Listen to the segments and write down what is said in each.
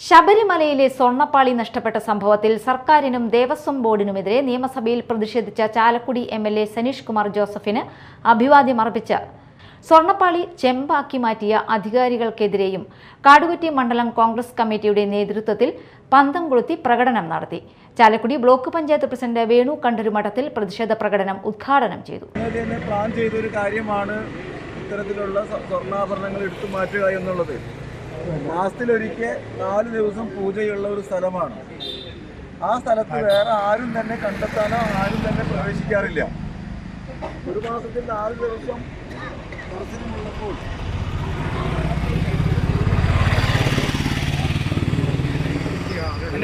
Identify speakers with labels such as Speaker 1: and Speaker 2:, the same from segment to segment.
Speaker 1: ശബരിമലയിലെ സ്വർണപ്പാളി നഷ്ടപ്പെട്ട സംഭവത്തിൽ സർക്കാരിനും ദേവസ്വം ബോർഡിനുമെതിരെ നിയമസഭയിൽ പ്രതിഷേധിച്ച Chalakudy M L A Saneesh Kumar ജോസഫിന് അഭിവാദ്യം അർപ്പിച്ച സ്വർണപ്പാളി ചെമ്പാക്കി മാറ്റിയ അധികാരികൾക്കെതിരെയും കാടുകുറ്റി മണ്ഡലം കോൺഗ്രസ് കമ്മിറ്റിയുടെ നേതൃത്വത്തിൽ പന്തം കൊളുത്തി പ്രകടനം നടത്തി. ചാലക്കുടി ബ്ലോക്ക് പഞ്ചായത്ത് പ്രസിഡന്റ് വേണു കണ്ടരുമഠത്തിൽ പ്രതിഷേധ പ്രകടനം ഉദ്ഘാടനം ചെയ്തു.
Speaker 2: പ്ലാൻ കാര്യമാണ് ഇത്തരത്തിലുള്ള സ്വ- സ്വർണാഭരണങ്ങൾ എടുത്തു മാറ്റുക എന്നുള്ളത്. മാസത്തിലൊരിക്കൽ നാല് ദിവസം പൂജയുള്ള ഒരു സ്ഥലമാണ്. ആ സ്ഥലത്ത് വേറെ ആരും തന്നെ കണ്ടെത്താനോ ആരും തന്നെ പ്രവേശിക്കാറില്ല. ഒരു മാസത്തിൽ നാല് ദിവസം ദർശനമുള്ളപ്പോൾ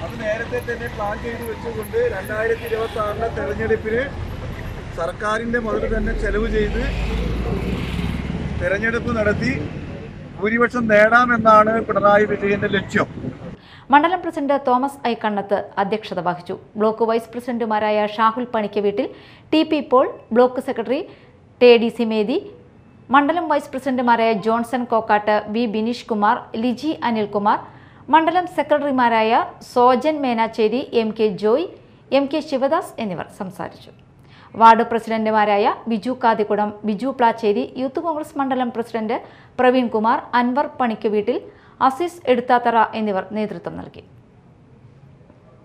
Speaker 2: അത് നേരത്തെ തന്നെ പ്ലാൻ ചെയ്ത് വെച്ചുകൊണ്ട് രണ്ടായിരത്തി ഇരുപത്തി ആറിലെ തെരഞ്ഞെടുപ്പിന് സർക്കാരിന്റെ മുതൽ തന്നെ ചെലവ് ചെയ്ത് തെരഞ്ഞെടുപ്പ് നടത്തി ഭൂരിപക്ഷം നേടാമെന്നാണ് പിണറായി വിജയന്റെ ലക്ഷ്യം.
Speaker 1: മണ്ഡലം പ്രസിഡന്റ് തോമസ് ഐക്കണ്ണത്ത് കണ്ണത്ത് അധ്യക്ഷത വഹിച്ചു. ബ്ലോക്ക് വൈസ് പ്രസിഡന്റുമാരായ Shahul Panikkaveettil T P Paul block secretary ടെ ഡി സിമേദി മണ്ഡലം വൈസ് പ്രസിഡന്റുമാരായ ജോൺസൺ കോക്കാട്ട് വി ബിനീഷ് കുമാർ ലിജി അനിൽകുമാർ മണ്ഡലം സെക്രട്ടറിമാരായ Sojan Menachery M K Joy M K Sivadas എന്നിവർ സംസാരിച്ചു. വാർഡ് പ്രസിഡന്റുമാരായ ബിജു കാതികുടം ബിജു പ്ലാച്ചേരി യൂത്ത് കോൺഗ്രസ് മണ്ഡലം പ്രസിഡന്റ് പ്രവീൺ കുമാർ അൻവർ പണിക്കുവീട്ടിൽ അസീസ് എടുത്താത്തറ എന്നിവർ നേതൃത്വം നൽകി.